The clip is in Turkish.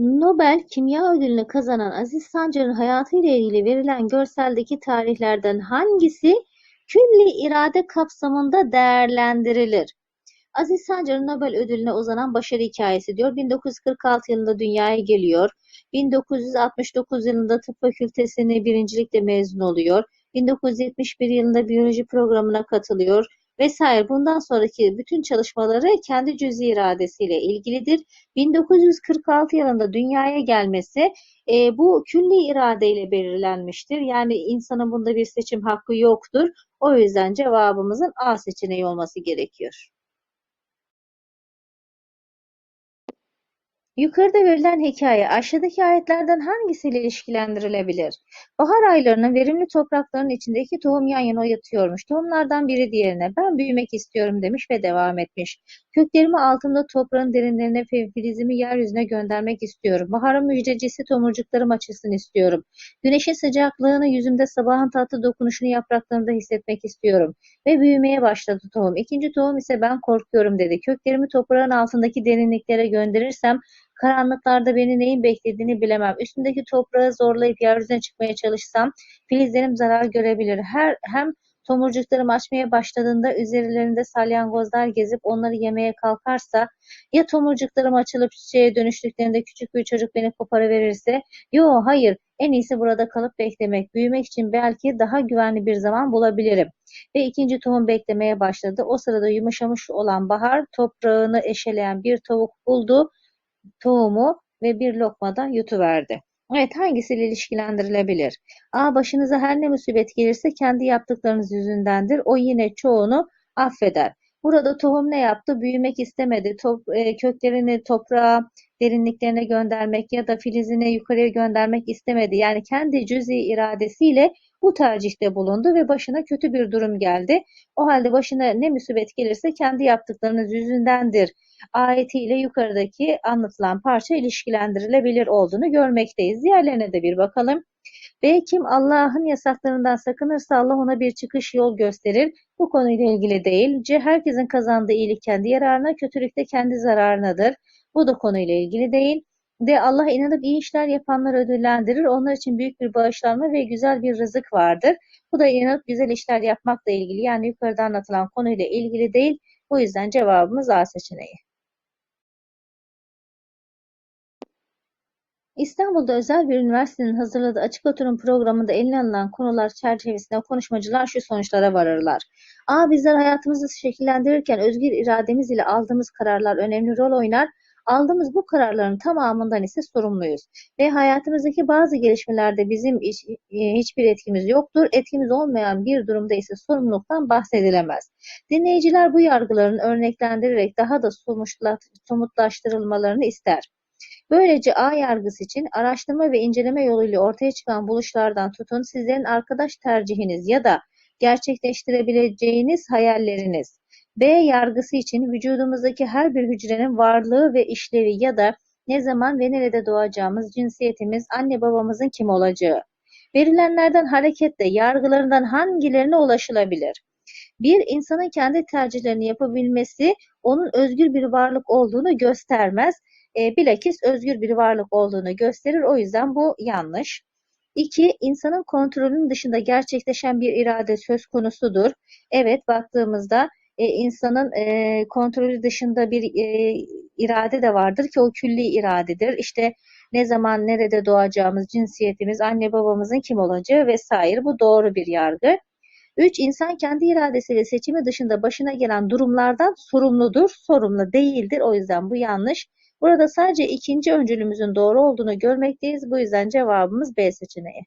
Nobel Kimya Ödülünü kazanan Aziz Sancar'ın hayatıyla ilgili verilen görseldeki tarihlerden hangisi külli irade kapsamında değerlendirilir? Aziz Sancar'ın Nobel ödülüne uzanan başarı hikayesi diyor. 1946 yılında dünyaya geliyor. 1969 yılında tıp fakültesini birincilikle mezun oluyor. 1971 yılında biyoloji programına katılıyor vesaire. Bundan sonraki bütün çalışmaları kendi cüzi iradesiyle ilgilidir. 1946 yılında dünyaya gelmesi e, bu külli iradeyle belirlenmiştir. Yani insanın bunda bir seçim hakkı yoktur. O yüzden cevabımızın A seçeneği olması gerekiyor. Yukarıda verilen hikaye aşağıdaki ayetlerden hangisiyle ilişkilendirilebilir? Bahar aylarının verimli toprakların içindeki tohum yan yana yatıyormuş. Tohumlardan biri diğerine ben büyümek istiyorum demiş ve devam etmiş. Köklerimi altında toprağın derinlerine filizimi yeryüzüne göndermek istiyorum. Baharın müjdecisi tomurcuklarım açılsın istiyorum. Güneşin sıcaklığını yüzümde sabahın tatlı dokunuşunu yapraklarımda hissetmek istiyorum. Ve büyümeye başladı tohum. İkinci tohum ise ben korkuyorum dedi. Köklerimi toprağın altındaki derinliklere gönderirsem Karanlıklarda beni neyin beklediğini bilemem. Üstündeki toprağı zorlayıp yeryüzüne çıkmaya çalışsam filizlerim zarar görebilir. Her hem tomurcuklarım açmaya başladığında üzerlerinde salyangozlar gezip onları yemeye kalkarsa ya tomurcuklarım açılıp çiçeğe dönüştüklerinde küçük bir çocuk beni koparıverirse yo hayır en iyisi burada kalıp beklemek. Büyümek için belki daha güvenli bir zaman bulabilirim. Ve ikinci tohum beklemeye başladı. O sırada yumuşamış olan bahar toprağını eşeleyen bir tavuk buldu tohumu ve bir lokma da yutuverdi. Evet hangisiyle ilişkilendirilebilir? A. Başınıza her ne musibet gelirse kendi yaptıklarınız yüzündendir. O yine çoğunu affeder. Burada tohum ne yaptı? Büyümek istemedi. Top, e, köklerini toprağa, derinliklerine göndermek ya da filizini yukarıya göndermek istemedi. Yani kendi cüzi iradesiyle bu tercihte bulundu ve başına kötü bir durum geldi. O halde başına ne musibet gelirse kendi yaptıklarınız yüzündendir ayetiyle yukarıdaki anlatılan parça ilişkilendirilebilir olduğunu görmekteyiz. Diğerlerine de bir bakalım. B. Kim Allah'ın yasaklarından sakınırsa Allah ona bir çıkış yol gösterir. Bu konuyla ilgili değil. C. Herkesin kazandığı iyilik kendi yararına, kötülük de kendi zararınadır. Bu da konuyla ilgili değil. D. Allah inanıp iyi işler yapanları ödüllendirir. Onlar için büyük bir bağışlanma ve güzel bir rızık vardır. Bu da inanıp güzel işler yapmakla ilgili yani yukarıda anlatılan konuyla ilgili değil. Bu yüzden cevabımız A seçeneği. İstanbul'da özel bir üniversitenin hazırladığı açık oturum programında eline alınan konular çerçevesinde konuşmacılar şu sonuçlara varırlar. A. Bizler hayatımızı şekillendirirken özgür irademiz ile aldığımız kararlar önemli rol oynar. Aldığımız bu kararların tamamından ise sorumluyuz. Ve hayatımızdaki bazı gelişmelerde bizim hiç, e, hiçbir etkimiz yoktur. Etkimiz olmayan bir durumda ise sorumluluktan bahsedilemez. Dinleyiciler bu yargıların örneklendirerek daha da somutlaştırılmalarını ister. Böylece A yargısı için araştırma ve inceleme yoluyla ortaya çıkan buluşlardan tutun sizlerin arkadaş tercihiniz ya da gerçekleştirebileceğiniz hayalleriniz. B yargısı için vücudumuzdaki her bir hücrenin varlığı ve işlevi ya da ne zaman ve nerede doğacağımız, cinsiyetimiz, anne babamızın kim olacağı. Verilenlerden hareketle yargılarından hangilerine ulaşılabilir? Bir insanın kendi tercihlerini yapabilmesi onun özgür bir varlık olduğunu göstermez e, bilakis özgür bir varlık olduğunu gösterir. O yüzden bu yanlış. İki, insanın kontrolünün dışında gerçekleşen bir irade söz konusudur. Evet, baktığımızda e, insanın e, kontrolü dışında bir e, irade de vardır ki o külli iradedir. İşte ne zaman, nerede doğacağımız, cinsiyetimiz, anne babamızın kim olacağı vesaire bu doğru bir yargı. Üç, insan kendi iradesiyle seçimi dışında başına gelen durumlardan sorumludur, sorumlu değildir. O yüzden bu yanlış. Burada sadece ikinci öncülümüzün doğru olduğunu görmekteyiz. Bu yüzden cevabımız B seçeneği.